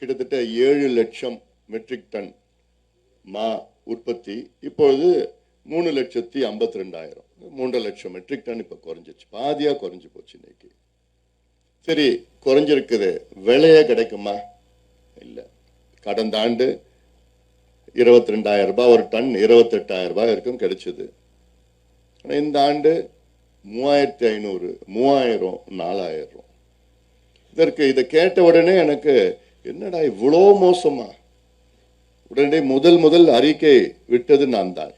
கிட்டத்தட்ட ஏழு லட்சம் மெட்ரிக் டன் மா உற்பத்தி. இப்பொழுது மூணு லட்சத்தி ஐம்பத்தி ரெண்டாயிரம் மூன்றரை லட்சம் மெட்ரிக் டன் இப்போ குறைஞ்சிச்சு பாதியாக குறைஞ்சி போச்சு இன்னைக்கு. சரி குறைஞ்சிருக்குது. விலையே கிடைக்குமா? இல்லை. கடந்த ஆண்டு இருபத்தி ரெண்டாயிரம் ரூபாய் ஒரு டன் இருபத்தெட்டாயிரம் ரூபாய் வரைக்கும் கிடைச்சிது. ஆனால் இந்த ஆண்டு மூவாயிரத்தி ஐநூறு மூவாயிரம் நாலாயிரம். இதற்கு இதை கேட்ட உடனே எனக்கு என்னடா இவ்வளோ மோசமா? உடனே முதல் முதல் அறிக்கை விட்டது நான் தான்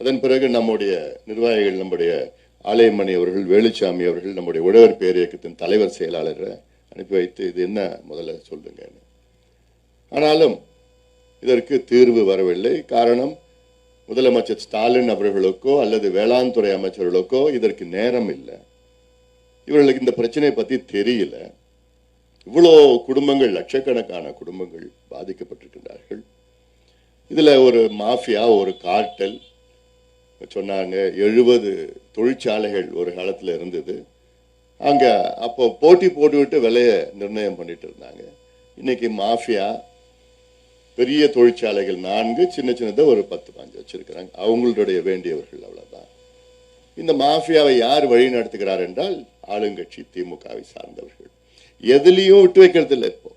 அதன் பிறகு நம்முடைய நிர்வாகிகள் நம்முடைய ஆலயமணி அவர்கள் வேலுச்சாமி அவர்கள் நம்முடைய உழவர் பேரியக்கத்தின் தலைவர் செயலாளரை அனுப்பி வைத்து இது என்ன முதல்ல சொல்லுங்க. ஆனாலும் இதற்கு தீர்வு வரவில்லை. காரணம் முதலமைச்சர் ஸ்டாலின் அவர்களுக்கோ அல்லது வேளாண் துறை அமைச்சர்களுக்கோ இதற்கு நேரம் இல்லை. இவர்களுக்கு இந்த பிரச்சனையை பற்றி தெரியல. இவ்வளோ குடும்பங்கள் லட்சக்கணக்கான குடும்பங்கள் பாதிக்கப்பட்டிருக்கின்றார்கள். இதில் ஒரு மாஃபியா ஒரு கார்ட்டல் சொன்னாங்க எழுபது தொழிற்சாலைகள் ஒரு காலத்தில் இருந்தது. அங்கே அப்போ போட்டி போட்டுவிட்டு விலையை நிர்ணயம் பண்ணிட்டு இருந்தாங்க. இன்னைக்கு மாஃபியா பெரிய தொழிற்சாலைகள் நான்கு சின்ன சின்னதை ஒரு பத்து பாஞ்சு வச்சிருக்கிறாங்க. அவங்களுடைய வேண்டியவர்கள் அவ்வளோதான் இந்த மாஃபியாவை யார் வழி நடத்துகிறார் என்றால் ஆளுங்கட்சி திமுகவை சார்ந்தவர்கள். எதுலையும் விட்டு வைக்கிறது இல்லை இப்போ.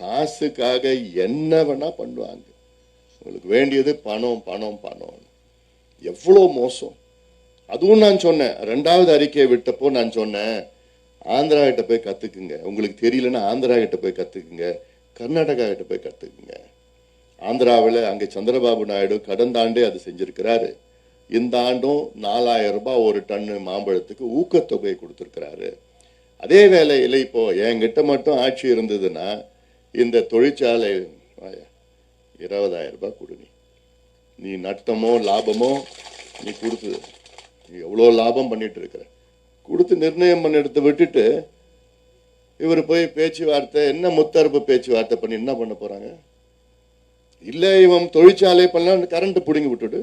காசுக்காக என்ன வேணா பண்ணுவாங்க. உங்களுக்கு வேண்டியது பணம் பணம் பணம். எவ்வளோ மோசம். அதுவும் நான் சொன்னேன். ரெண்டாவது அறிக்கையை விட்டப்போ நான் சொன்னேன். ஆந்திரா கிட்ட போய் கற்றுக்குங்க உங்களுக்கு தெரியலன்னா ஆந்திரா கிட்ட போய் கற்றுக்குங்க கர்நாடகா கிட்ட போய் கற்றுக்குங்க ஆந்திராவில் அங்கே சந்திரபாபு நாயுடு கடந்த ஆண்டே அது செஞ்சுருக்கிறாரு. இந்த ஆண்டும் நாலாயிரம் ரூபாய் ஒரு டன்னு மாம்பழத்துக்கு ஊக்கத்தொகை கொடுத்துருக்கிறாரு. அதே வேலையில் இப்போ என்கிட்ட மட்டும் ஆட்சி இருந்ததுன்னா இந்த தொழிற்சாலை இருபதாயிரம் ரூபாய் கொடு நீ. நீ நட்டமோ லாபமோ நீ கொடுத்து நீ எவ்வளோ லாபம் பண்ணிட்டு இருக்கிற? கொடுத்து நிர்ணயம் பண்ணிடத்தை விட்டுட்டு இவர் போய் பேச்சுவார்த்தை என்ன முத்தரப்பு பேச்சுவார்த்தை பண்ணி என்ன பண்ண போகிறாங்க இல்லை இவன் தொழிற்சாலை பண்ணலாம் கரண்ட் பிடுங்கி விட்டுடு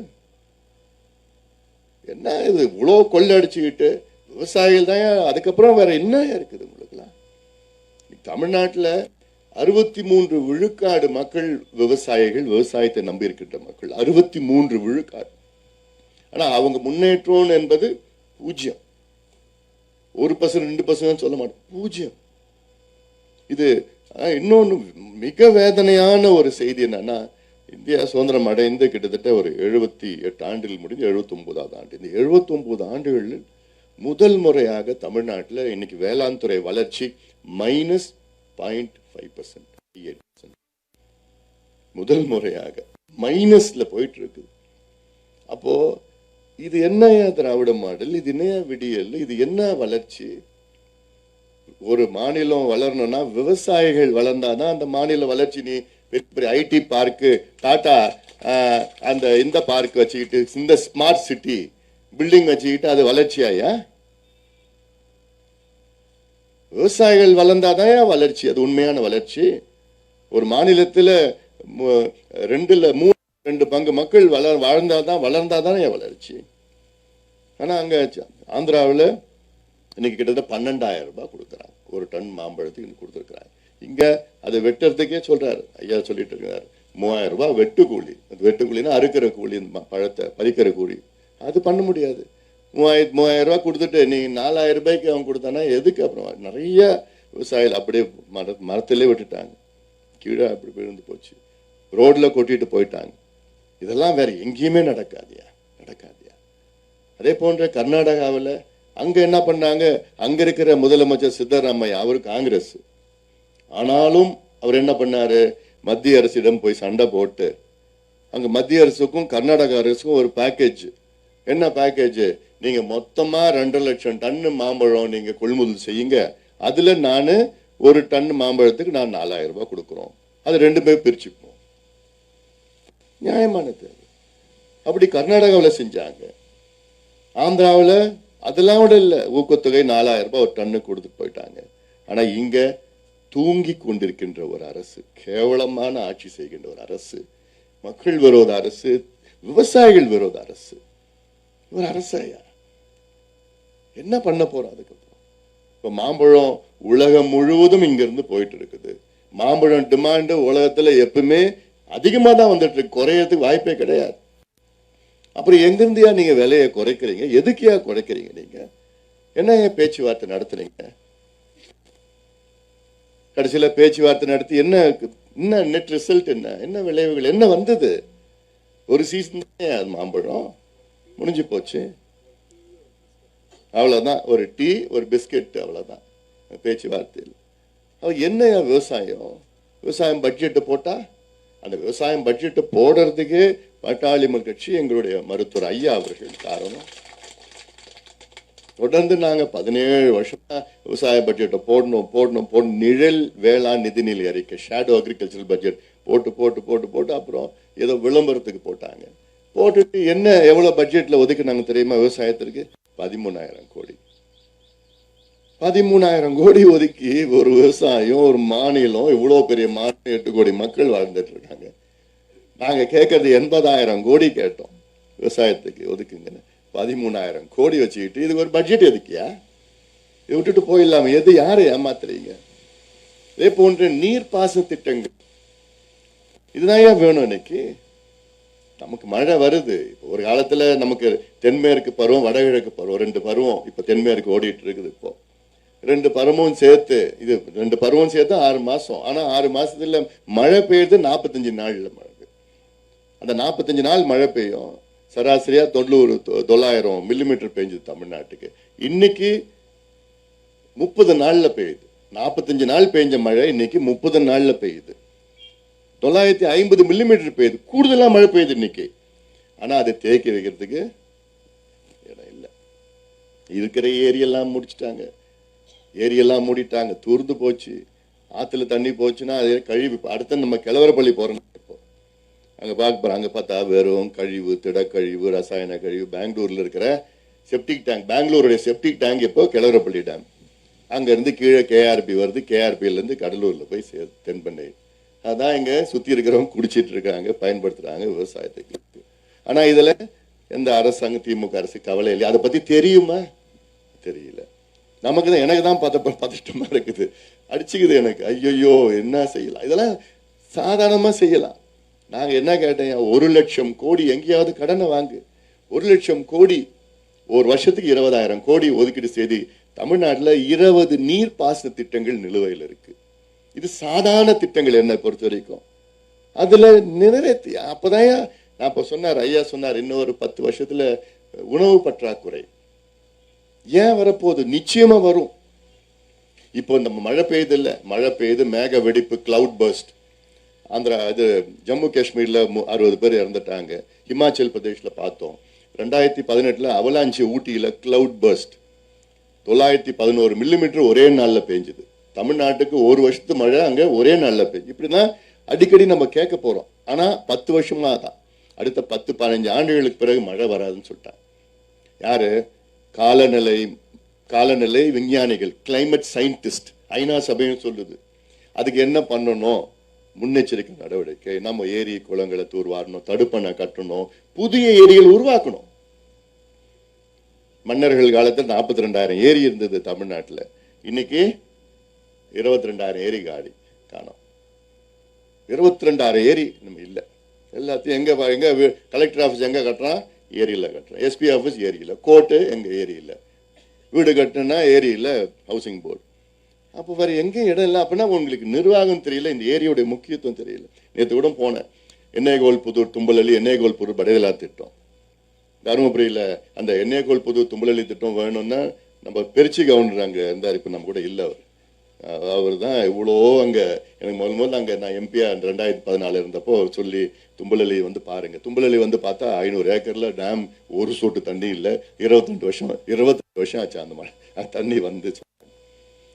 என்ன இது இவ்வளோ கொள்ளடிச்சுக்கிட்டு விவசாயிகள் தான் அதுக்கப்புறம் வேற என்ன இருக்குது உங்களுக்குலாம்? தமிழ்நாட்டில் அறுபத்தி மூன்று விழுக்காடு மக்கள் விவசாயிகள் விவசாயத்தை நம்பி இருக்கின்ற மக்கள். அறுபத்தி மூன்று விழுக்காடு. ஆனால் அவங்க முன்னேற்றம் என்பது பூஜ்ஜியம். ஒரு பர்சன்ட் ரெண்டு பர்சன்ட் சொல்ல மாட்டோம். பூஜ்ஜியம். இது ஆஹ், இன்னொன்னு மிக வேதனையான ஒரு செய்தி என்னன்னா இந்தியா சுதந்திரம் அடைந்து கிட்டத்தட்ட ஒரு எழுபத்தி எட்டு ஆண்டில் முடிஞ்சு எழுபத்தி ஒன்பதாவது ஆண்டு. இந்த எழுபத்தி ஒன்பது ஆண்டுகளில் முதல் முறையாக தமிழ்நாட்டில் இன்னைக்கு வேளாண் துறை வளர்ச்சி மைனஸ் பாயிண்ட் ஃபைவ் பர்சன்ட் முதல் முறையாக மைனஸ்ல போயிட்டு இருக்குது அப்போ இது என்னையா திராவிட மாடல்? இது என்னையா விடியல்? இது என்ன வளர்ச்சி? ஒரு மாநிலம் வளரணும்னா விவசாயிகள் வளர்ந்தாதான் அந்த மாநில வளர்ச்சி நீ பெரிய ஐடி பார்க்கு டாடா அந்த இந்த பார்க் வச்சுக்கிட்டு இந்த ஸ்மார்ட் சிட்டி பில்டிங் வச்சுக்கிட்டு அது வளர்ச்சியாயா? விவசாயிகள் வளர்ந்தாதான் வளர்ச்சி? அது உண்மையான வளர்ச்சி. ஒரு மாநிலத்தில் ரெண்டுல மூணு ரெண்டு பங்கு மக்கள் வளர் வாழ்ந்தாதான் வளர்ந்தாதான் வளர்ச்சி? ஆனால் அங்கே ஆந்திராவில் இன்னைக்கு கிட்டத்தட்ட பன்னெண்டாயிரம் ரூபாய் கொடுக்குறாங்க. ஒரு டன் மாம்பழத்துக்கு இன்னைக்கு கொடுத்துருக்குறாங்க. இங்கே அதை வெட்டுறதுக்கே சொல்கிறாரு ஐயா சொல்லிட்டு இருக்கிறார் மூவாயிரம் ரூபாய் வெட்டு கூலி அது வெட்டு கூலின்னா அறுக்கிற கூலி இந்த பழத்தை பறிக்கிற கூலி. அது பண்ண முடியாது. மூவாயிரத்து மூவாயிரம் ரூபாய் கொடுத்துட்டு நீ நாலாயிரம் ரூபாய்க்கு அவன் கொடுத்தானா எதுக்கு அப்புறம்? நிறைய விவசாயிகள் அப்படியே மர மரத்திலே விட்டுட்டாங்க. கீழே அப்படி விழுந்து போச்சு. ரோடில் கொட்டிட்டு போயிட்டாங்க. இதெல்லாம் வேற எங்கேயுமே நடக்காதியா? நடக்காதியா? அதே போன்ற கர்நாடகாவில் அங்கே என்ன பண்ணாங்க? அங்கே இருக்கிற முதலமைச்சர் சித்தராமையா அவர் காங்கிரஸ். ஆனாலும் அவர் என்ன பண்ணாரு? மத்திய அரசிடம் போய் சண்டை போட்டு அங்கே மத்திய அரசுக்கும் கர்நாடக அரசுக்கும் ஒரு பேக்கேஜ் என்ன பேக்கேஜ் நீங்க மொத்தமா ரெண்டு லட்சம் டன்னு மாம்பழம் நீங்க கொள்முதல் செய்யுங்க. அதுல நான் ஒரு டன் மாம்பழத்துக்கு நான் நாலாயிரம் ரூபாய் கொடுக்குறோம். அது ரெண்டு பேர் பிரிச்சுப்போம் நியாயமானது அப்படி கர்நாடகாவில் செஞ்சாங்க. ஆந்திராவில் அதெல்லாம் விட இல்லை. ஊக்கத்தொகை நாலாயிரம் ரூபாய் ஒரு டன்னு கொடுத்துட்டு போயிட்டாங்க. ஆனால் இங்கே தூங்கி கொண்டிருக்கின்ற ஒரு அரசு கேவலமான ஆட்சி செய்கின்ற ஒரு அரசு மக்கள் விரோத அரசு விவசாயிகள் விரோத அரசு ஒரு அரசையா என்ன பண்ண போறோம் அதுக்கப்புறம்? இப்ப மாம்பழம் உலகம் முழுவதும் இங்கிருந்து போயிட்டு இருக்குது மாம்பழம் டிமாண்டு உலகத்துல எப்பவுமே அதிகமா தான் வந்துட்டு இருக்கு குறையறதுக்கு வாய்ப்பே கிடையாது. அப்புறம் எங்கிருந்தியா நீங்க விலையை குறைக்கிறீங்க? எதுக்கியா குறைக்கிறீங்க நீங்க? என்ன பேச்சுவார்த்தை நடத்துறீங்க கடைசியில பேச்சுவார்த்தை நடத்தி என்ன என்ன நெட் ரிசல்ட் என்ன? என்ன விளைவுகள்? என்ன வந்தது? ஒரு சீசன் தான் அது மாம்பழம்? முடிஞ்சு போச்சு. அவ்வளோதான் ஒரு டீ ஒரு பிஸ்கெட் அவ்வளோதான் பேச்சுவார்த்தையில். அவள் என்ன விவசாயம்? விவசாயம் பட்ஜெட்டு போட்டா? அந்த விவசாயம் பட்ஜெட்டு போடுறதுக்கு பாட்டாளி கட்சி எங்களுடைய மருத்துவர் ஐயா அவர்கள் காரணம். தொடர்ந்து நாங்க பதினேழு வருஷமா விவசாய பட்ஜெட்டை போடணும் போடணும் போடணும். நிழல் வேளாண் நிதிநிலை அறிக்கை ஷேடோ அக்ரிகல்ச்சரல் பட்ஜெட் போட்டு போட்டு போட்டு போட்டு அப்புறம் ஏதோ விளம்பரத்துக்கு போட்டாங்க. போட்டுட்டு என்ன எவ்வளோ பட்ஜெட்டில் ஒதுக்குனாங்க தெரியுமா? விவசாயத்திற்கு? பதிமூணாயிரம் கோடி. பதிமூணாயிரம் கோடி ஒதுக்கி ஒரு விவசாயம் ஒரு மாநிலம் இவ்வளோ பெரிய மாநிலம் எட்டு கோடி மக்கள் வாழ்ந்துட்டு இருக்காங்க. நாங்கள் கேட்கறது எண்பதாயிரம் கோடி கேட்டோம். விவசாயத்துக்கு ஒதுக்குங்கன்னு. பதிமூணாயிரம் கோடி வச்சுக்கிட்டு இதுக்கு ஒரு பட்ஜெட் எதுக்கியா இதை விட்டுட்டு போயிடலாம. எது யாரை ஏமாத்துறீங்க? இதே போன்ற நீர்ப்பாசன திட்டங்கள். இதுதான் ஏன் வேணும் இன்னைக்கு? நமக்கு மழை வருது. இப்போ ஒரு காலத்துல நமக்கு தென்மேற்கு பருவம் வடகிழக்கு பருவம் ரெண்டு பருவம். இப்போ தென்மேற்கு ஓடிட்டு இருக்குது இப்போ. ரெண்டு பருவமும் சேர்த்து இது ரெண்டு பருவம் சேர்த்து ஆறு மாசம். ஆனால் ஆறு மாசத்துல மழை பெய்யுது நாற்பத்தஞ்சு நாள்ல மழை. அந்த நாற்பத்தஞ்சு நாள் மழை பெய்யும். சராசரியா தொண்ணூறு தொ- தொள்ளாயிரம் மில்லிமீட்டர் பெஞ்சுது தமிழ்நாட்டுக்கு. இன்னைக்கு முப்பது நாளில் பெய்யுது. நாற்பத்தஞ்சு நாள் பெய்ஞ்ச மழை இன்னைக்கு முப்பது நாளில் பெய்யுது. தொள்ளாயிரத்தி ஐம்பது மில்லிமீட்டர் பெய்யுது. கூடுதலாக மழை பெய்யுது இன்னைக்கு. ஆனால் அதை தேக்கி வைக்கிறதுக்கு இடம் இல்லை. இருக்கிற ஏரியெல்லாம் முடிச்சிட்டாங்க. ஏரியெல்லாம் மூடிட்டாங்க. தூர்ந்து போச்சு. ஆற்றுல தண்ணி போச்சுன்னா அது கழிவு. இப்ப அடுத்து நம்ம கிழவரப்பள்ளி போகிறோம் இப்போ. அங்கே பார்க்க போகிறோம் அங்கே பார்த்தா வெறும் கழிவு திடக்கழிவு ரசாயன கழிவு. பெங்களூரில் இருக்கிற செப்டிக் டேங்க் பெங்களூருடைய செப்டிக் டேங்க் இப்போ கிழவரப்பள்ளி டேம் அங்கேருந்து கீழே கேஆர்பி வருது. கேஆர்பியிலேருந்து கடலூரில் போய் சே தென்பண்ணை அதான் இங்கே சுற்றி இருக்கிறவங்க குடிச்சிட்டு இருக்காங்க பயன்படுத்துகிறாங்க விவசாயத்துக்கு ஆனால் இதில் எந்த அரசாங்கம் திமுக அரசு கவலை இல்லையா? அதை பற்றி தெரியுமா? தெரியல. நமக்கு தான் எனக்கு தான் பத பதட்டமாக இருக்குது. அடிச்சுக்குது எனக்கு. ஐயோ என்ன செய்யலாம்? இதெல்லாம் சாதாரணமாக செய்யலாம். நாங்கள் என்ன கேட்டேன்? ஒரு லட்சம் கோடி எங்கேயாவது கடனை வாங்கு. ஒரு லட்சம் கோடி ஒரு வருஷத்துக்கு இருபதாயிரம் கோடி ஒதுக்கீடு செய்து தமிழ்நாட்டில் இருபது நீர் பாசன திட்டங்கள் நிலுவையில் இருக்குது இது சாதாரண திட்டங்கள் என்ன பொறுத்த வரைக்கும் அதில் நிறைய அப்போதான் நான் இப்போ சொன்னார் ஐயா சொன்னார் இன்னொரு பத்து வருஷத்தில் உணவு பற்றாக்குறை. ஏன் வரப்போகுது? நிச்சயமாக வரும். இப்போ நம்ம மழை பெய்யுது இல்லை மழை பெய்யுது மேக வெடிப்பு கிளவுட் பர்ஸ்ட் ஆந்திரா இது ஜம்மு காஷ்மீரில் மு- அறுபது பேர் இறந்துட்டாங்க. ஹிமாச்சல் பிரதேஷில் பார்த்தோம். ரெண்டாயிரத்தி பதினெட்டில் அவலாஞ்சி ஊட்டியில் கிளவுட் பர்ஸ்ட் தொள்ளாயிரத்தி பதினோரு மில்லிமீட்டர் ஒரே நாளில் பெஞ்சுது தமிழ்நாட்டுக்கு ஒரு வருஷத்து மழை அங்கே ஒரே நாளில் பெய்யும். இப்படி தான் அடிக்கடி நம்ம கேட்க போறோம். ஆனா பத்து வருஷமா தான். அடுத்த பத்து பதினஞ்சு ஆண்டுகளுக்கு பிறகு மழை வராதுன்னு சொல்லிட்டாங்க. யாரு? காலநிலை காலநிலை விஞ்ஞானிகள் கிளைமேட் சயின்டிஸ்ட் ஐநா சபையும் சொல்லுது. அதுக்கு என்ன பண்ணணும்? முன்னெச்சரிக்கை நடவடிக்கை. நம்ம ஏரி குளங்களை தூர்வாரணும் தடுப்பணை கட்டணும் புதிய ஏரிகள் உருவாக்கணும். மன்னர்கள் காலத்தில் நாற்பத்தி ரெண்டாயிரம் ஏரி இருந்தது தமிழ்நாட்டில். இன்னைக்கு இருபத்தி ரெண்டாயிரம் ஏரி காடி காணோம். இருபத்தி ரெண்டாயிரம் ஏரி நம்ம இல்லை. எல்லாத்தையும் எங்கே எங்கே கலெக்டர் ஆஃபீஸ் எங்கே கட்டுறான் ஏரியில் கட்டுறான் எஸ்பி ஆஃபீஸ் ஏரியில் கோர்ட்டு எங்கள் ஏரியில் வீடு கட்டுனா ஏரியில் ஹவுசிங் போர்டு அப்போ வேறு எங்கேயும் இடம் இல்லை. அப்படின்னா உங்களுக்கு நிர்வாகம் தெரியல. இந்த ஏரியோடைய முக்கியத்துவம் தெரியல. நேற்று கூட போனேன். எண்ணெய்கோல் புதூர் தும்பலி எண்ணெய்கோல் புதூர் படையலா திட்டம். தருமபுரியில் அந்த எண்ணெய்கோல் புதூர் தும்பலி திட்டம் வேணும்னா நம்ம பெருச்சி கவுண்டர் அங்கே இருந்தார். இப்போ நம்ம கூட இல்லை அவர். அவர் தான் இவ்வளோ அங்க எனக்கு முதல் முதல்ல அங்க நான் எம்பியா ரெண்டாயிரத்தி பதினாலு இருந்தப்போ சொல்லி தும்பலலி வந்து பாருங்க. தும்பலலி வந்து பார்த்தா ஐநூறு ஏக்கர்ல டேம் ஒரு சொட்டு தண்ணி இல்லை இருபத்தெண்டு வருஷம் இருபத்தெட்டு வருஷம் ஆச்சு அந்த மழை. தண்ணி வந்து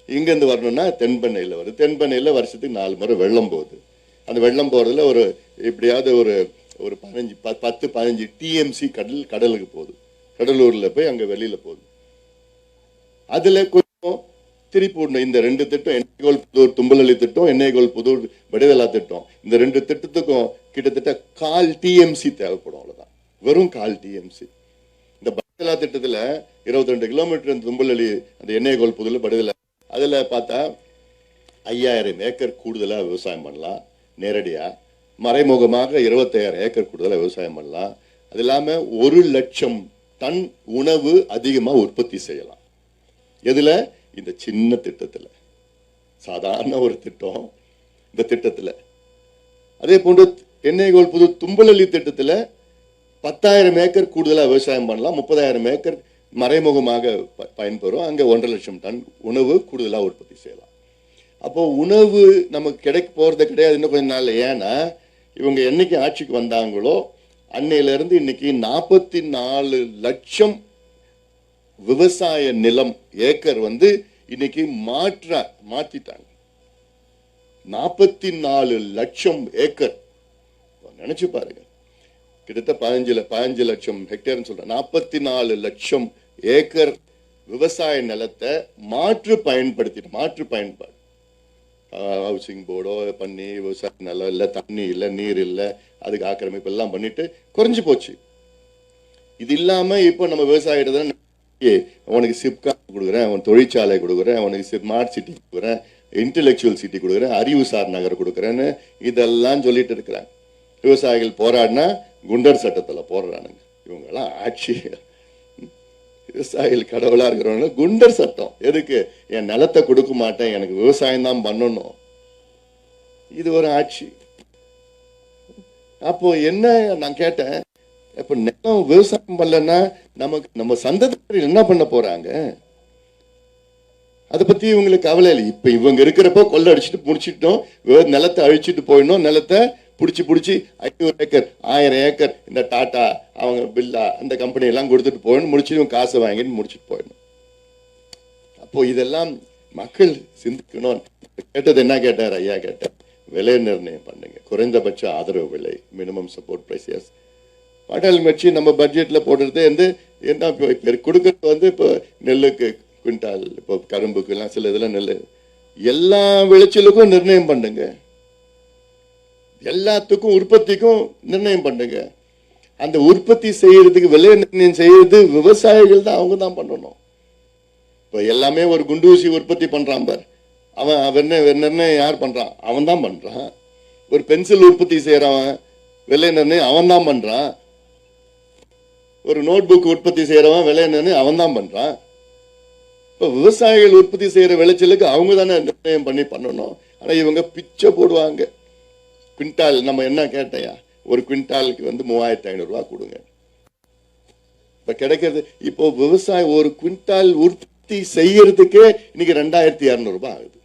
இங்கேருந்து வரணும்னா தென்பெண்ணையில் வருது. தென்பெண்ணையில் வருஷத்துக்கு நாலு முறை வெள்ளம் போகுது. அந்த வெள்ளம் போகிறதுல ஒரு எப்படியாவது ஒரு ஒரு பதினஞ்சு ப- பத்து பதினஞ்சு டிஎம்சி கடல் கடலுக்கு போகுது. கடலூரில் போய் அங்கே வெளியில் போகுது. அதில் கொஞ்சம் திருப்பி விடணும் இந்த ரெண்டு திட்டம் எண்ணெய்கோல் புதூர் தும்பலி திட்டம் எண்ணெய்கோல் புதூர் வடிவேலா திட்டம். இந்த ரெண்டு திட்டத்துக்கும் கிட்டத்தட்ட கால் டிஎம்சி தேவைப்படும் அவ்வளவுதான். வெறும் கால் டிஎம்சி இந்த படலா திட்டத்துல 22 ரெண்டு கிலோமீட்டர் இந்த தும்பலி அந்த எண்ணெய்கோல் புதூர் படுதல அதுல பார்த்தா ஐயாயிரம் ஏக்கர் கூடுதலா விவசாயம் பண்ணலாம் நேரடியா. மறைமுகமாக இருபத்தாயிரம் ஏக்கர் கூடுதலாக விவசாயம் பண்ணலாம். அது இல்லாம ஒரு லட்சம் டன் உணவு அதிகமா உற்பத்தி செய்யலாம். எதுல? இந்த சின்ன திட்டத்தில். சாதாரண ஒரு திட்டம் இந்த திட்டத்தில். அதே போன்று தென்னைகோல் புது தும்பலி திட்டத்தில் பத்தாயிரம் ஏக்கர் கூடுதலாக விவசாயம் பண்ணலாம். முப்பதாயிரம் ஏக்கர் மறைமுகமாக ப- பயன்பெறும். அங்கே ஒன்றரை லட்சம் டன் உணவு கூடுதலாக உற்பத்தி செய்யலாம். அப்போது உணவு நமக்கு கிடைக்க போகிறது கிடையாது இன்னும் கொஞ்சம் நாள் ஏன்னா இவங்க என்றைக்கு ஆட்சிக்கு வந்தாங்களோ அன்னையிலேருந்து இன்னைக்கு நாற்பத்தி நாலு லட்சம் விவசாய நிலம் ஏக்கர் வந்து இன்னைக்கு மாற்ற மாத்திட்டாங்க. நாற்பத்தி நாலு லட்சம் ஏக்கர். நினைச்சு பாருங்க. கிட்டத்தட்ட பதினஞ்சு பதினஞ்சு லட்சம் ஹெக்டேர்னு சொல்றேன். நாற்பத்தி நாலு லட்சம் ஏக்கர் விவசாய நிலத்தை மாற்று பயன்படுத்திட்டு மாற்று பயன்பாடு. ஹவுசிங் போர்டோ பண்ணி விவசாய நிலம் இல்லை தண்ணி இல்லை நீர் இல்லை அதுக்கு ஆக்கிரமிப்பு எல்லாம் பண்ணிட்டு குறைஞ்சு போச்சு. இது இல்லாம இப்போ நம்ம விவசாயிகிட்ட அவனுக்கு சிப்கா கொடுக்குறேன் அவன் தொழிற்சாலை கொடுக்குறேன் அவனுக்கு ஸ்மார்ட் சிட்டி கொடுக்குறேன் இன்டெலெக்சுவல் சிட்டி கொடுக்குறேன் அறிவுசார் நகர் கொடுக்குறேன்னு இதெல்லாம் சொல்லிட்டு இருக்கிறாங்க. விவசாயிகள் போராடினா குண்டர் சட்டத்துல போடுறானுங்க. இவங்கெல்லாம் ஆட்சி. விவசாயிகள் கடவுளா இருக்கிறவங்க குண்டர் சட்டம். எதுக்கு? என் நிலத்தை கொடுக்க மாட்டேன் எனக்கு விவசாயம் தான் பண்ணணும். இது ஒரு ஆட்சி. அப்போ என்ன நான் கேட்டேன்? இப்போ நிலம் விவசாயம் பண்ணலன்னா நமக்கு நம்ம சந்ததியினர் என்ன பண்ண போறாங்க? அதை பத்தி இவங்களுக்கு கவலை இல்லை. இப்ப இவங்க இருக்கிறப்போ கொள்ளை அடிச்சுட்டு முடிச்சிட்டோம். நிலத்தை அழிச்சிட்டு போயிடணும். நிலத்தை புடிச்சு புடிச்சு ஐநூறு ஏக்கர் ஆயிரம் ஏக்கர் இந்த டாட்டா அவங்க பில்லா அந்த கம்பெனி எல்லாம் கொடுத்துட்டு போயிடணும். முடிச்சுட்டு இவங்க காசை வாங்கிட்டு முடிச்சுட்டு போயிடணும். அப்போ இதெல்லாம் மக்கள் சிந்திக்கணும். கேட்டது என்ன கேட்டார்? ஐயா கேட்டார் விலை நிர்ணயம் பண்ணுங்க. குறைந்தபட்ச ஆதரவு விலை மினிமம் சப்போர்ட் ப்ரைஸ் எஸ் பாட்டாளி மிர்ச்சி நம்ம பட்ஜெட்டில் போடுறது வந்து என்ன இப்போ கொடுக்கறது வந்து இப்போ நெல்லுக்கு குவிண்டால் இப்போ கரும்புக்குலாம் சில இதெல்லாம் நெல். எல்லா விளைச்சலுக்கும் நிர்ணயம் பண்ணுங்க. எல்லாத்துக்கும் உற்பத்திக்கும் நிர்ணயம் பண்ணுங்க. அந்த உற்பத்தி செய்யறதுக்கு விலை நிர்ணயம் செய்யறது விவசாயிகள் தான் அவங்க தான் பண்ணணும். இப்போ எல்லாமே ஒரு குண்டூசி உற்பத்தி பண்ணுறான் பார். அவன் வெண்ண நிர்ணயம் யார் பண்ணுறான் அவன் தான் பண்ணுறான் ஒரு பென்சில் உற்பத்தி செய்கிறவன் விலை நிர்ணயம் அவன் தான் பண்ணுறான் ஒரு நோட் புக் உற்பத்தி செய்யறவன் விலை என்னன்னு அவன் தான் பண்றான். இப்போ விவசாயிகள் உற்பத்தி செய்யற விளைச்சலுக்கு அவங்க தானே நிர்ணயம் பண்ணி பண்ணணும். ஆனா இவங்க பிச்சை போடுவாங்க. குவிண்டால் நம்ம என்ன கேட்டையா? ஒரு குவிண்டாலுக்கு வந்து மூவாயிரத்தி ஐநூறுரூவா கொடுங்க. இப்ப கிடைக்கிறது இப்போ விவசாயம் ஒரு குவிண்டால் உற்பத்தி செய்யறதுக்கே இன்னைக்கு ரெண்டாயிரத்தி இரநூறுபா ஆகுது.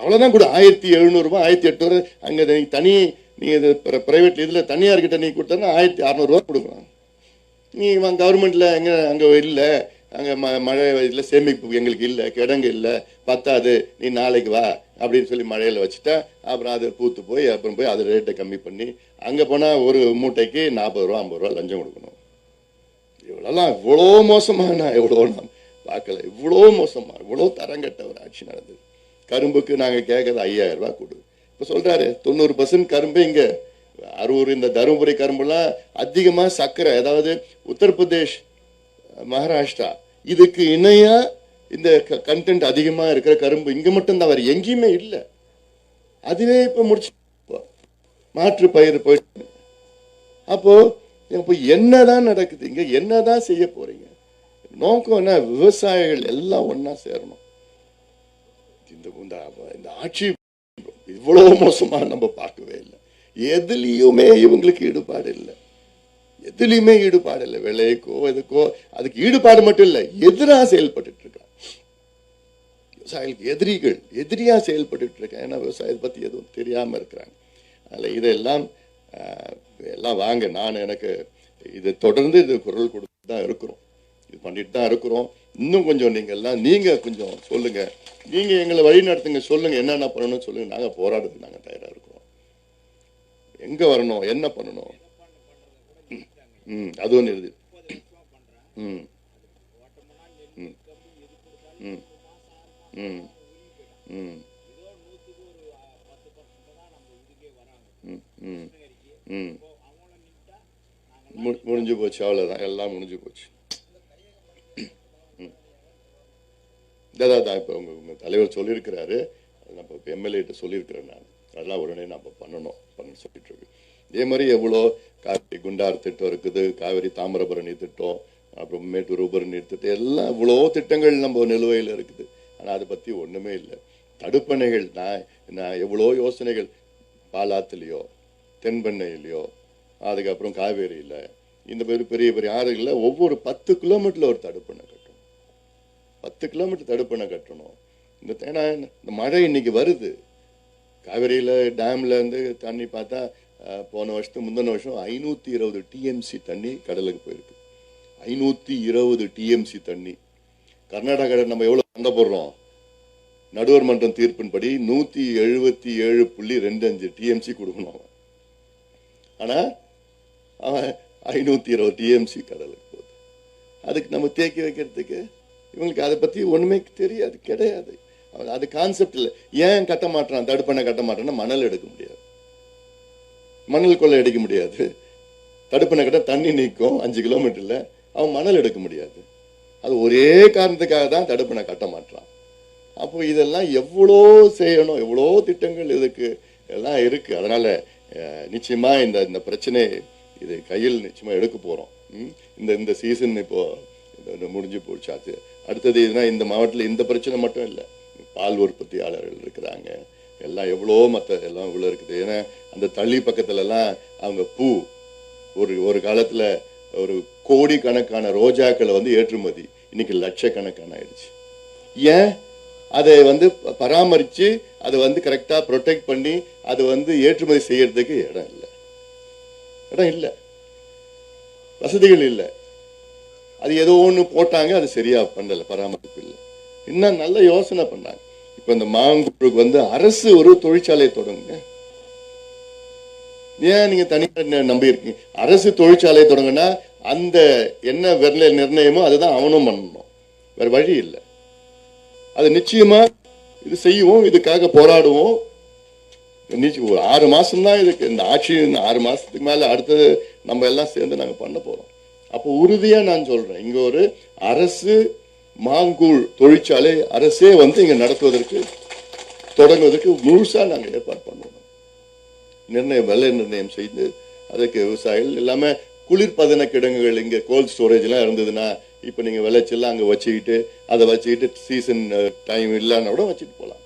அவ்வளவுதான் கூட ஆயிரத்தி எழுநூறு ஆயிரத்தி எட்நூறு அங்க தனி நீங்கள் இது ப்ரைவேட் இதில் தனியார்கிட்ட நீ கொடுத்தா ஆயிரத்தி அறுநூறுரூவா கொடுக்குறாங்க நீங்கள் நீ கவர்மெண்ட்டில் எங்கே அங்கே இல்லை. அங்கே ம- மழை இதில் சேமிப்பு எங்களுக்கு இல்லை கிடங்கு இல்லை பத்தாது நீ நாளைக்கு வா அப்படின்னு சொல்லி மழையில் வச்சுட்டா அப்புறம் அது பூத்து போய் அப்புறம் போய் அது ரேட்டை கம்மி பண்ணி அங்கே போனால் ஒரு மூட்டைக்கு நாற்பது ரூபா ஐம்பது ரூபா லஞ்சம் கொடுக்கணும். இவ்வளோலாம் இவ்வளோ மோசமாக நான் எவ்வளோ நான் பார்க்கல. இவ்வளோ மோசமாக இவ்வளோ தரங்கட்ட ஒரு ஆட்சி நடந்தது. கரும்புக்கு நாங்கள் கேட்கறது ஐயாயிரம் ரூபா கொடு. இப்போ சொல்றாரு தொண்ணூறு பர்சன்ட் கரும்பு இங்க அரூர் இந்த தருமபுரி கரும்புலாம் அதிகமா சர்க்கரை அதாவது உத்தரப்பிரதேஷ் மகாராஷ்டிரா இதுக்கு இணையா இந்த கண்டென்ட் அதிகமா இருக்கிற கரும்பு இங்க மட்டும்தான் வேற எங்கேயுமே இல்லை. அதுவே இப்போ முடிச்சு மாற்று பயிர் போயிட்டு அப்போ இப்போ என்னதான் நடக்குது இங்க என்னதான் செய்ய போறீங்க? நோக்கம் என்ன விவசாயிகள் எல்லாம் ஒன்றா சேரணும். இந்த- இந்த ஆட்சி இவ்வளவு மோசமா நம்ம பார்க்கவே இல்லை. எதுலயுமே இவங்களுக்கு ஈடுபாடு இல்லை. எதுலயுமே ஈடுபாடு இல்லை. விலைக்கோ இதுக்கோ அதுக்கு ஈடுபாடு மட்டும் இல்லை. எதிரா செயல்பட்டுட்டு இருக்காங்க விவசாயிகளுக்கு எதிரிகள் எதிரியா செயல்பட்டுட்டு இருக்காங்க. ஏன்னா விவசாயத்தை பத்தி எதுவும் தெரியாம இருக்கிறாங்க. அதில் இதெல்லாம் ஆஹ், எல்லாம் வாங்க. நான் எனக்கு இது தொடர்ந்து இது குரல் கொடுத்து தான் இருக்கிறோம். இது பண்ணிட்டு தான் இருக்கிறோம். இன்னும் கொஞ்சம் நீங்கள்லாம் நீங்கள் கொஞ்சம் சொல்லுங்கள் நீங்கள் எங்களை வழி நடத்துங்க சொல்லுங்கள் என்னென்ன பண்ணணும் சொல்லுங்கள் நாங்கள் போராடுறதுக்கு நாங்கள் தயாராக இருக்கோம். எங்கே வரணும்? என்ன பண்ணணும்? ம் அது ஒன்று இருக்குது. ம் ம் ம் ம் ம் ம் ம். முடிஞ்சு போச்சு. அவ்வளோதான் எல்லாம் முடிஞ்சு போச்சு. ம். இப்போ உங்க தலைவர் சொல்லியிருக்கிறாரு. அது நம்ம இப்போ எம்எல்ஏட்ட சொல்லியிருக்கிறேன் நான். அதெல்லாம் உடனே நம்ம பண்ணணும் பண்ண சொல்லிட்டு இருக்கு இதே மாதிரி எவ்வளோ காவிரி குண்டார் திட்டம் இருக்குது காவிரி தாமிரபரணி திட்டம் அப்புறம் மேட்டூர் உபரணி திட்டம் எல்லாம் இவ்வளோ திட்டங்கள் நம்ம நிலுவையில் இருக்குது. ஆனால் அதை பற்றி ஒன்றுமே இல்லை. தடுப்பணைகள் நான் நான் எவ்வளோ யோசனைகள் பாலாத்துலேயோ தென்பெண்ணையிலையோ அதுக்கப்புறம் காவேரியில் இந்த பெரிய பெரிய பெரிய ஆறுகளில் ஒவ்வொரு பத்து கிலோமீட்டரில் ஒரு தடுப்பணை பத்து கிலோமீட்டர் தடுப்பணை கட்டணும். இந்த ஏன்னா இந்த மழை இன்னைக்கு வருது. காவிரியில் டேம்ல இருந்து தண்ணி பார்த்தா போன வருஷத்துக்கு முந்தின வருஷம் ஐநூற்றி இருபது டிஎம்சி தண்ணி கடலுக்கு போயிருக்கு. ஐநூற்றி இருபது டிஎம்சி தண்ணி. கர்நாடகாவில் நம்ம எவ்வளோ சண்டை போடுறோம்? நடுவர் மன்றம் தீர்ப்பின்படி நூற்றி எழுபத்தி ஏழு புள்ளி ரெண்டு அஞ்சு டிஎம்சி கொடுக்கணும் அவன். ஆனால் அவன் ஐநூற்றி இருபது டிஎம்சி கடலுக்கு போகுது. அதுக்கு நம்ம தேக்கி வைக்கிறதுக்கு இவங்களுக்கு அதை பற்றி ஒன்றுமே தெரியாது கிடையாது. அது கான்செப்ட் இல்லை. ஏன் கட்ட மாட்டான் தடுப்பணை கட்ட மாட்டான்னா மணல் எடுக்க முடியாது. மணல் கொள்ளை எடுக்க முடியாது. தடுப்பணை கட்ட தண்ணி நீக்கும் அஞ்சு கிலோமீட்டரில் அவன் மணல் எடுக்க முடியாது. அது ஒரே காரணத்துக்காக தான் தடுப்பணை கட்ட மாட்டான் அப்போ இதெல்லாம் எவ்வளோ செய்யணும் எவ்வளோ திட்டங்கள் இதுக்கு எல்லாம் இருக்கு. அதனால நிச்சயமாக நிச்சயமா இந்த இந்த பிரச்சனை இது கையில் நிச்சயமா எடுக்க போறோம். இந்த இந்த சீசன் இப்போது முடிஞ்சு போச்சாச்சு அடுத்தது இதுனா இந்த மாவட்டத்தில் இந்த பிரச்சனை மட்டும் இல்லை. பால் உற்பத்தியாளர்கள் இருக்கிறாங்க. எல்லாம் எவ்வளோ மற்ற எல்லாம் இவ்வளோ இருக்குது. ஏன்னா அந்த தள்ளி பக்கத்துலலாம் அவங்க பூ ஒரு ஒரு காலத்தில் ஒரு கோடிக்கணக்கான ரோஜாக்களை வந்து ஏற்றுமதி. இன்னைக்கு லட்சக்கணக்கான ஆயிடுச்சு. ஏன்? அதை வந்து ப- அதை வந்து கரெக்டாக ப்ரொடெக்ட் பண்ணி அதை வந்து ஏற்றுமதி செய்யறதுக்கு இடம் இல்லை. இடம் இல்லை. வசதிகள் இல்லை. அது ஏதோ ஒன்று போட்டாங்க அது சரியாக பண்ணலை பராமரிப்பு இல்லை இன்னும் நல்ல யோசனை பண்ணாங்க. இப்போ இந்த மாங்குழுக்கு வந்து அரசு ஒரு தொழிற்சாலை தொடங்குங்க. ஏன் நீங்கள் தனியார் நம்பி இருக்கீங்க? அரசு தொழிற்சாலை தொடங்குனா அந்த என்ன விரல நிர்ணயமோ அதுதான் அவனும் பண்ணணும். வேற வழி இல்லை. அது நிச்சயமாக இது செய்வோம் இதுக்காக போராடுவோம். ஒரு ஆறு மாசம் தான் இதுக்கு இந்த ஆட்சி ஆறு மாசத்துக்கு மேல அடுத்தது நம்ம எல்லாம் சேர்ந்து நாங்க பண்ண போறோம். அப்போ உறுதியாக நான் சொல்கிறேன் இங்கே ஒரு அரசு மாங்கூழ் தொழிற்சாலை அரசே வந்து இங்கே நடத்துவதற்கு தொடங்குவதற்கு முழுசாக நாங்கள் ஏற்பாடு பண்ணுவோம். நிர்ணயம் விலை நிர்ணயம் செய்து அதுக்கு விவசாயிகள் இல்லாமல் குளிர்பதன கிடங்குகள் இங்கே கோல்ட் ஸ்டோரேஜ்லாம் இருந்ததுன்னா இப்போ நீங்கள் விளைச்செல்லாம் அங்கே வச்சுக்கிட்டு அதை வச்சுக்கிட்டு சீசன் டைம் இல்லைன்னா கூட வச்சுட்டு போகலாம்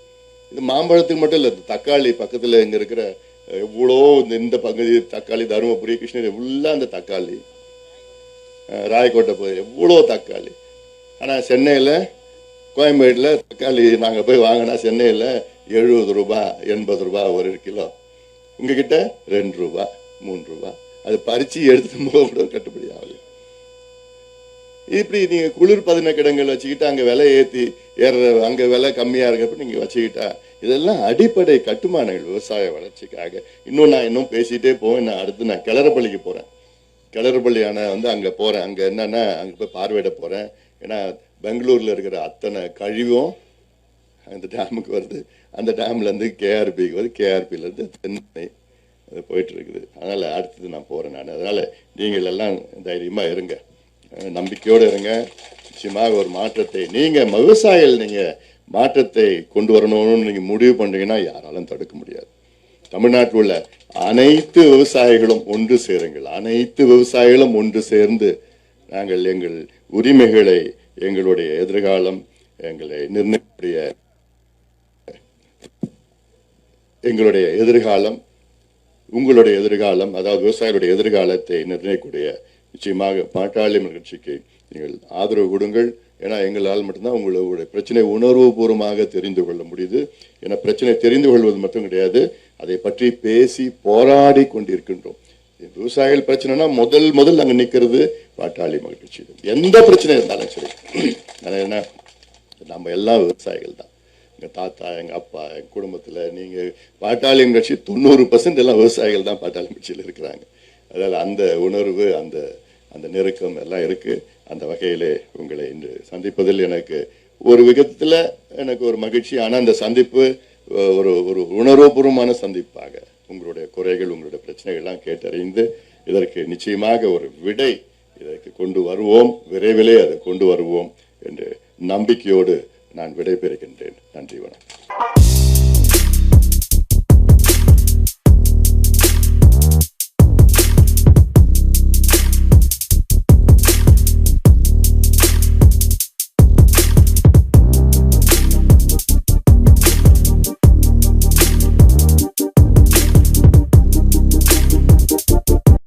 இது மாம்பழத்துக்கு மட்டும் இல்லை தக்காளி பக்கத்தில் இங்கே இருக்கிற எவ்வளோ இந்த இந்த பகுதி தக்காளி தருமபுரி கிருஷ்ணகிரி ஃபுல்லாக அந்த தக்காளி ராயக்கோட்டை போய். எவ்வளோ தக்காளி? ஆனால் சென்னையில் கோயம்பேட்டில் தக்காளி நாங்கள் போய் வாங்கினா சென்னையில் எழுபது ரூபாய் எண்பது ரூபாய் ஒரு கிலோ. உங்ககிட்ட ரெண்டு ரூபா மூணு ரூபா. அது பறிச்சு எடுத்துட்டு போக கூட கட்டுப்படி ஆகலை. இப்படி நீங்க குளிர் பதின கிடங்கள் வச்சுக்கிட்டு அங்க விலை ஏத்தி ஏறுற அங்க விலை கம்மியா இருக்கப்ப நீங்க வச்சுக்கிட்டா இதெல்லாம் அடிப்படை கட்டுமானங்கள் விவசாய வளர்ச்சிக்காக. இன்னும் நான் இன்னும் பேசிகிட்டே போவேன். நான் அடுத்து நான் கிளறப்பள்ளிக்கு போறேன். கிளறுபள்ளி அணை வந்து அங்கே போகிறேன் அங்கே என்னென்னா அங்கே போய் பார்வையிட போகிறேன் ஏன்னா பெங்களூரில் இருக்கிற அத்தனை கழிவும் அந்த டேமுக்கு வருது. அந்த டேம்லேருந்து கேஆர்பிக்கு வருது. கேஆர்பியிலேருந்து சென்னை தென்னை அது போயிட்டு இருக்குது. அடுத்தது நான் போகிறேன் நான். அதனால் நீங்கள் எல்லாம் தைரியமாக இருங்க. நம்பிக்கையோடு இருங்க. நிச்சயமாக ஒரு மாற்றத்தை நீங்கள் விவசாயிகள் நீங்கள் மாற்றத்தை கொண்டு வரணும்னு நீங்கள் முடிவு பண்ணுறீங்கன்னா யாராலும் தடுக்க முடியாது. தமிழ்நாட்டில் உள்ள அனைத்து விவசாயிகளும் ஒன்று சேருங்கள். அனைத்து விவசாயிகளும் ஒன்று சேர்ந்து நாங்கள் எங்கள் உரிமைகளை எங்களுடைய எதிர்காலம் எங்களை நிர்ணயிக்கூடிய எங்களுடைய எதிர்காலம் உங்களுடைய எதிர்காலம் அதாவது விவசாயிகளுடைய எதிர்காலத்தை நிர்ணயிக்கக்கூடிய நிச்சயமாக பாட்டாளி நிகழ்ச்சிக்கு நீங்கள் ஆதரவு கொடுங்கள். ஏன்னா எங்களால் மட்டும்தான் உங்களுடைய பிரச்சனை உணர்வுபூர்வமாக தெரிந்து கொள்ள முடியுது. ஏன்னா பிரச்சனை தெரிந்து கொள்வது மட்டும் கிடையாது. அதை பற்றி பேசி போராடி கொண்டிருக்கின்றோம். விவசாயிகள் பிரச்சனைனா முதல் முதல் நாங்கள் நிற்கிறது பாட்டாளி மகிழ்ச்சி எந்த பிரச்சனை இருந்தாலும் சரி. ஆனா என்ன நம்ம எல்லாம் விவசாயிகள் தான். எங்கள் தாத்தா எங்கள் அப்பா எங்கள் குடும்பத்தில் நீங்கள் பாட்டாளி கட்சி தொண்ணூறு பர்சன்ட் எல்லாம் விவசாயிகள் தான் பாட்டாளி கட்சியில் இருக்கிறாங்க. அதாவது அந்த உணர்வு அந்த அந்த நெருக்கம் எல்லாம் இருக்குது அந்த வகையிலே உங்களை இன்று சந்திப்பதில் எனக்கு ஒரு விதத்தில் எனக்கு ஒரு மகிழ்ச்சி. ஆனால் அந்த சந்திப்பு ஒரு ஒரு உணர்வுபூர்வமான சந்திப்பாக உங்களுடைய குறைகள் உங்களுடைய பிரச்சனைகள்லாம் கேட்டறிந்து இதற்கு நிச்சயமாக ஒரு விடை இதற்கு கொண்டு வருவோம். விரைவிலே அதை கொண்டு வருவோம் என்று நம்பிக்கையோடு நான் விடைபெறுகின்றேன். நன்றி வணக்கம்.